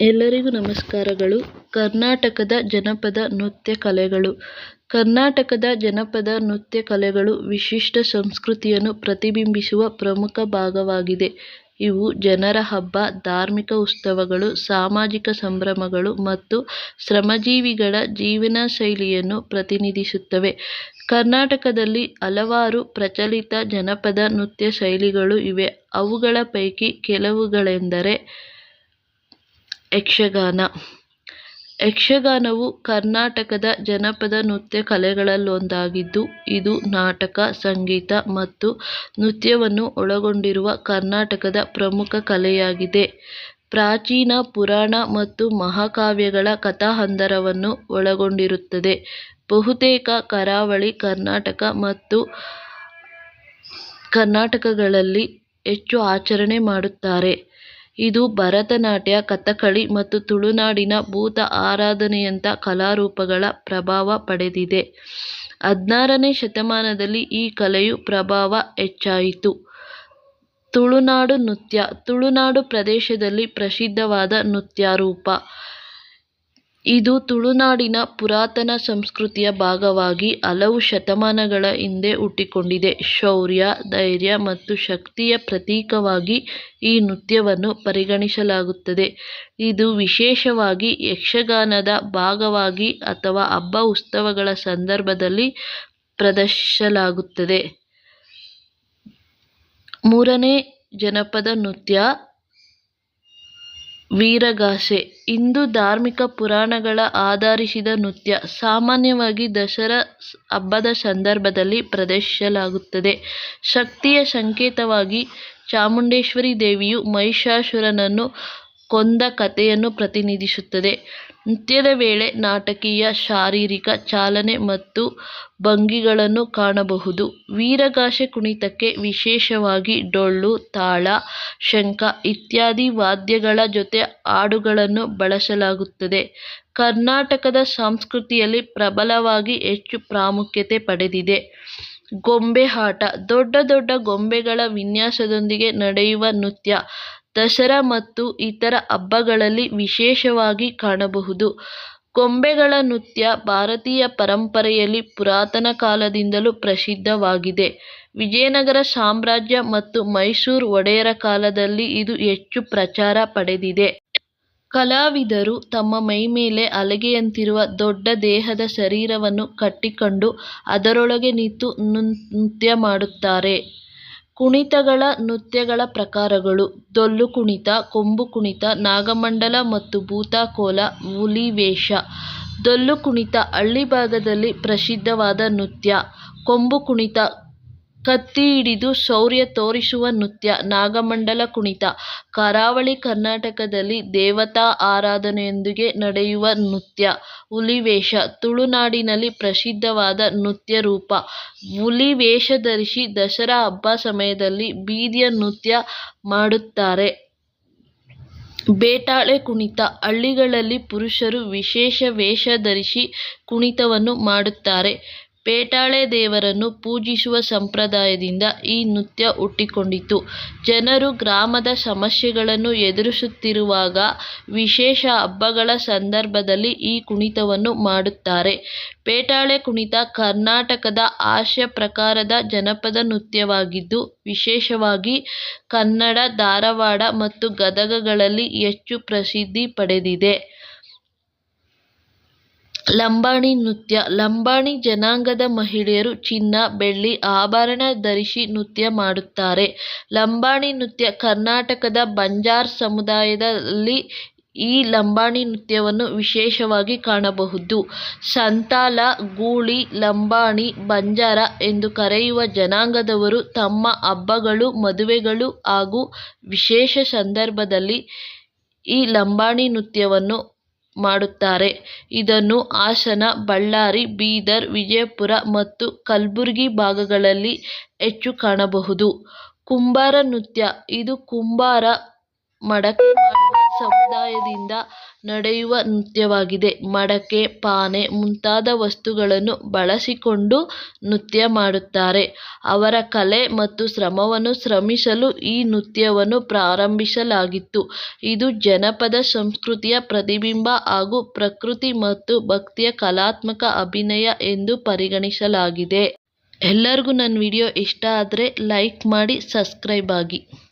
ಎಲ್ಲರಿಗೂ ನಮಸ್ಕಾರಗಳು. ಕರ್ನಾಟಕದ ಜನಪದ ನೃತ್ಯ ಕಲೆಗಳು. ಕರ್ನಾಟಕದ ಜನಪದ ನೃತ್ಯ ಕಲೆಗಳು ವಿಶಿಷ್ಟ ಸಂಸ್ಕೃತಿಯನ್ನು ಪ್ರತಿಬಿಂಬಿಸುವ ಪ್ರಮುಖ ಭಾಗವಾಗಿದೆ. ಇವು ಜನರ ಹಬ್ಬ, ಧಾರ್ಮಿಕ ಉತ್ಸವಗಳು, ಸಾಮಾಜಿಕ ಸಂಭ್ರಮಗಳು ಮತ್ತು ಶ್ರಮಜೀವಿಗಳ ಜೀವನ ಶೈಲಿಯನ್ನು ಪ್ರತಿನಿಧಿಸುತ್ತವೆ. ಕರ್ನಾಟಕದಲ್ಲಿ ಹಲವಾರು ಪ್ರಚಲಿತ ಜನಪದ ನೃತ್ಯ ಶೈಲಿಗಳು ಇವೆ. ಅವುಗಳ ಪೈಕಿ ಕೆಲವುಗಳೆಂದರೆ ಯಕ್ಷಗಾನ. ಯಕ್ಷಗಾನವು ಕರ್ನಾಟಕದ ಜನಪದ ನೃತ್ಯ ಕಲೆಗಳಲ್ಲೊಂದಾಗಿದ್ದು, ಇದು ನಾಟಕ, ಸಂಗೀತ ಮತ್ತು ನೃತ್ಯವನ್ನು ಒಳಗೊಂಡಿರುವ ಕರ್ನಾಟಕದ ಪ್ರಮುಖ ಕಲೆಯಾಗಿದೆ. ಪ್ರಾಚೀನ, ಪುರಾಣ ಮತ್ತು ಮಹಾಕಾವ್ಯಗಳ ಕಥಾಹಂದರವನ್ನು ಒಳಗೊಂಡಿರುತ್ತದೆ. ಬಹುತೇಕ ಕರಾವಳಿ ಕರ್ನಾಟಕ ಮತ್ತು ಕರ್ನಾಟಕಗಳಲ್ಲಿ ಹೆಚ್ಚು ಆಚರಣೆ ಮಾಡುತ್ತಾರೆ. ಇದು ಭರತನಾಟ್ಯ ಕಥಕ್ಕಳಿ ಮತ್ತು ತುಳುನಾಡಿನ ಭೂತ ಆರಾಧನೆಯಂಥ ಕಲಾರೂಪಗಳ ಪ್ರಭಾವ ಪಡೆದಿದೆ. ಹದಿನಾರನೇ ಶತಮಾನದಲ್ಲಿ ಈ ಕಲೆಯು ಪ್ರಭಾವ ಹೆಚ್ಚಾಯಿತು. ತುಳುನಾಡು ನೃತ್ಯ, ತುಳುನಾಡು ಪ್ರದೇಶದಲ್ಲಿ ಪ್ರಸಿದ್ಧವಾದ ನೃತ್ಯರೂಪ. ಇದು ತುಳುನಾಡಿನ ಪುರಾತನ ಸಂಸ್ಕೃತಿಯ ಭಾಗವಾಗಿ ಹಲವು ಶತಮಾನಗಳ ಹಿಂದೆ ಹುಟ್ಟಿಕೊಂಡಿದೆ. ಶೌರ್ಯ, ಧೈರ್ಯ ಮತ್ತು ಶಕ್ತಿಯ ಪ್ರತೀಕವಾಗಿ ಈ ನೃತ್ಯವನ್ನು ಪರಿಗಣಿಸಲಾಗುತ್ತದೆ. ಇದು ವಿಶೇಷವಾಗಿ ಯಕ್ಷಗಾನದ ಭಾಗವಾಗಿ ಅಥವಾ ಹಬ್ಬ ಉತ್ಸವಗಳ ಸಂದರ್ಭದಲ್ಲಿ ಪ್ರದರ್ಶಿಸಲಾಗುತ್ತದೆ. ಮೂರನೇ ಜನಪದ ನೃತ್ಯ ವೀರಗಾಸೆ. ಹಿಂದೂ ಧಾರ್ಮಿಕ ಪುರಾಣಗಳ ಆಧರಿಸಿದ ನೃತ್ಯ ಸಾಮಾನ್ಯವಾಗಿ ದಸರಾ ಹಬ್ಬದ ಸಂದರ್ಭದಲ್ಲಿ ಪ್ರದರ್ಶಿಸಲಾಗುತ್ತದೆ. ಶಕ್ತಿಯ ಸಂಕೇತವಾಗಿ ಚಾಮುಂಡೇಶ್ವರಿ ದೇವಿಯು ಮಹಿಷಾಸುರನನ್ನು ಕೊಂದ ಕಥೆಯನ್ನು ಪ್ರತಿನಿಧಿಸುತ್ತದೆ. ನೃತ್ಯದ ವೇಳೆ ನಾಟಕೀಯ, ಶಾರೀರಿಕ ಚಾಲನೆ ಮತ್ತು ಭಂಗಿಗಳನ್ನು ಕಾಣಬಹುದು. ವೀರಗಾಸೆ ಕುಣಿತಕ್ಕೆ ವಿಶೇಷವಾಗಿ ಡೊಳ್ಳು, ತಾಳ, ಶಂಖ ಇತ್ಯಾದಿ ವಾದ್ಯಗಳ ಜೊತೆ ಹಾಡುಗಳನ್ನು ಬಳಸಲಾಗುತ್ತದೆ. ಕರ್ನಾಟಕದ ಸಂಸ್ಕೃತಿಯಲ್ಲಿ ಪ್ರಬಲವಾಗಿ ಹೆಚ್ಚು ಪ್ರಾಮುಖ್ಯತೆ ಪಡೆದಿದೆ. ಗೊಂಬೆ ಆಟ ದೊಡ್ಡ ದೊಡ್ಡ ಗೊಂಬೆಗಳ ವಿನ್ಯಾಸದೊಂದಿಗೆ ನಡೆಯುವ ನೃತ್ಯ ದಸರಾ ಮತ್ತು ಇತರ ಹಬ್ಬಗಳಲ್ಲಿ ವಿಶೇಷವಾಗಿ ಕಾಣಬಹುದು. ಕೊಂಬೆಗಳ ನೃತ್ಯ ಭಾರತೀಯ ಪರಂಪರೆಯಲ್ಲಿ ಪುರಾತನ ಕಾಲದಿಂದಲೂ ಪ್ರಸಿದ್ಧವಾಗಿದೆ. ವಿಜಯನಗರ ಸಾಮ್ರಾಜ್ಯ ಮತ್ತು ಮೈಸೂರು ಒಡೆಯರ ಕಾಲದಲ್ಲಿ ಇದು ಹೆಚ್ಚು ಪ್ರಚಾರ ಪಡೆದಿದೆ. ಕಲಾವಿದರು ತಮ್ಮ ಮೈಮೇಲೆ ಅಲಗೆಯಂತಿರುವ ದೊಡ್ಡ ದೇಹದ ಶರೀರವನ್ನು ಕಟ್ಟಿಕೊಂಡು ಅದರೊಳಗೆ ನಿಂತು ನೃತ್ಯ ಮಾಡುತ್ತಾರೆ. ಕುಣಿತಗಳ ನೃತ್ಯಗಳ ಪ್ರಕಾರಗಳು ಡೊಳ್ಳು ಕುಣಿತ, ಕೊಂಬು ಕುಣಿತ, ನಾಗಮಂಡಲ ಮತ್ತು ಭೂತಕೋಲ, ಹುಲಿವೇಷ. ಡೊಳ್ಳು ಕುಣಿತ ಹಳ್ಳಿ ಭಾಗದಲ್ಲಿ ಪ್ರಸಿದ್ಧವಾದ ನೃತ್ಯ. ಕೊಂಬು ಕುಣಿತ ಕತ್ತಿ ಹಿಡಿದು ಶೌರ್ಯ ತೋರಿಸುವ ನೃತ್ಯ, ನಾಗಮಂಡಲ ಕುಣಿತ. ಕರಾವಳಿ ಕರ್ನಾಟಕದಲ್ಲಿ ದೇವತಾ ಆರಾಧನೆಯೊಂದಿಗೆ ನಡೆಯುವ ನೃತ್ಯ, ಹುಲಿವೇಷ. ತುಳುನಾಡಿನಲ್ಲಿ ಪ್ರಸಿದ್ಧವಾದ ನೃತ್ಯ ರೂಪ. ಹುಲಿ ವೇಷ ಧರಿಸಿ ದಸರಾ ಹಬ್ಬ ಸಮಯದಲ್ಲಿ ಬೀದಿಯ ನೃತ್ಯ ಮಾಡುತ್ತಾರೆ. ಬೇಟಾಳೆ ಕುಣಿತ. ಹಳ್ಳಿಗಳಲ್ಲಿ ಪುರುಷರು ವಿಶೇಷ ವೇಷ ಧರಿಸಿ ಕುಣಿತವನ್ನು ಮಾಡುತ್ತಾರೆ. ಬೇತಾಳೆ ದೇವರನ್ನು ಪೂಜಿಸುವ ಸಂಪ್ರದಾಯದಿಂದ ಈ ನೃತ್ಯ ಹುಟ್ಟಿಕೊಂಡಿತು ಜನರು ಗ್ರಾಮದ ಸಮಸ್ಯೆಗಳನ್ನು ಎದುರಿಸುತ್ತಿರುವಾಗ ವಿಶೇಷ ಹಬ್ಬಗಳ ಸಂದರ್ಭದಲ್ಲಿ ಈ ಕುಣಿತವನ್ನು ಮಾಡುತ್ತಾರೆ. ಪೇಟಾಳೆ ಕುಣಿತ ಕರ್ನಾಟಕದ ಹಾಸ್ಯ ಪ್ರಕಾರದ ಜನಪದ ನೃತ್ಯವಾಗಿದ್ದು, ವಿಶೇಷವಾಗಿ ಕನ್ನಡ, ಧಾರವಾಡ ಮತ್ತು ಗದಗಗಳಲ್ಲಿ ಹೆಚ್ಚು ಪ್ರಸಿದ್ಧಿ ಪಡೆದಿದೆ. ಲಂಬಾಣಿ ನೃತ್ಯ, ಲಂಬಾಣಿ ಜನಾಂಗದ ಮಹಿಳೆಯರು ಚಿನ್ನ, ಬೆಳ್ಳಿ, ಆಭರಣ ಧರಿಸಿ ನೃತ್ಯ ಮಾಡುತ್ತಾರೆ. ಲಂಬಾಣಿ ನೃತ್ಯ ಕರ್ನಾಟಕದ ಬಂಜಾರ್ ಸಮುದಾಯದಲ್ಲಿ ಈ ಲಂಬಾಣಿ ನೃತ್ಯವನ್ನು ವಿಶೇಷವಾಗಿ ಕಾಣಬಹುದು. ಸಂತಾಲ, ಗೂಳಿ, ಲಂಬಾಣಿ, ಬಂಜಾರ ಎಂದು ಕರೆಯುವ ಜನಾಂಗದವರು ತಮ್ಮ ಹಬ್ಬಗಳು, ಮದುವೆಗಳು ಹಾಗೂ ವಿಶೇಷ ಸಂದರ್ಭದಲ್ಲಿ ಈ ಲಂಬಾಣಿ ನೃತ್ಯವನ್ನು ಮಾಡುತ್ತಾರೆ. ಇದನ್ನು ಹಾಸನ, ಬಳ್ಳಾರಿ, ಬೀದರ್, ವಿಜಯಪುರ ಮತ್ತು ಕಲಬುರ್ಗಿ ಭಾಗಗಳಲ್ಲಿ ಹೆಚ್ಚು ಕಾಣಬಹುದು. ಕುಂಬಾರ ನೃತ್ಯ. ಇದು ಕುಂಬಾರ ಮಡಕೆ ಸಮುದಾಯದಿಂದ ನಡೆಯುವ ನೃತ್ಯವಾಗಿದೆ. ಮಡಕೆ, ಪಾನೆ ಮುಂತಾದ ವಸ್ತುಗಳನ್ನು ಬಳಸಿಕೊಂಡು ನೃತ್ಯ ಮಾಡುತ್ತಾರೆ. ಅವರ ಕಲೆ ಮತ್ತು ಶ್ರಮವನ್ನು ಶ್ರಮಿಸಲು ಈ ನೃತ್ಯವನ್ನು ಪ್ರಾರಂಭಿಸಲಾಗಿತ್ತು. ಇದು ಜನಪದ ಸಂಸ್ಕೃತಿಯ ಪ್ರತಿಬಿಂಬ ಹಾಗೂ ಪ್ರಕೃತಿ ಮತ್ತು ಭಕ್ತಿಯ ಕಲಾತ್ಮಕ ಅಭಿನಯ ಎಂದು ಪರಿಗಣಿಸಲಾಗಿದೆ. ಎಲ್ಲರಿಗೂ ನನ್ನ ವಿಡಿಯೋ ಇಷ್ಟ ಆದರೆ ಲೈಕ್ ಮಾಡಿ, ಸಬ್ಸ್ಕ್ರೈಬ್ ಆಗಿ.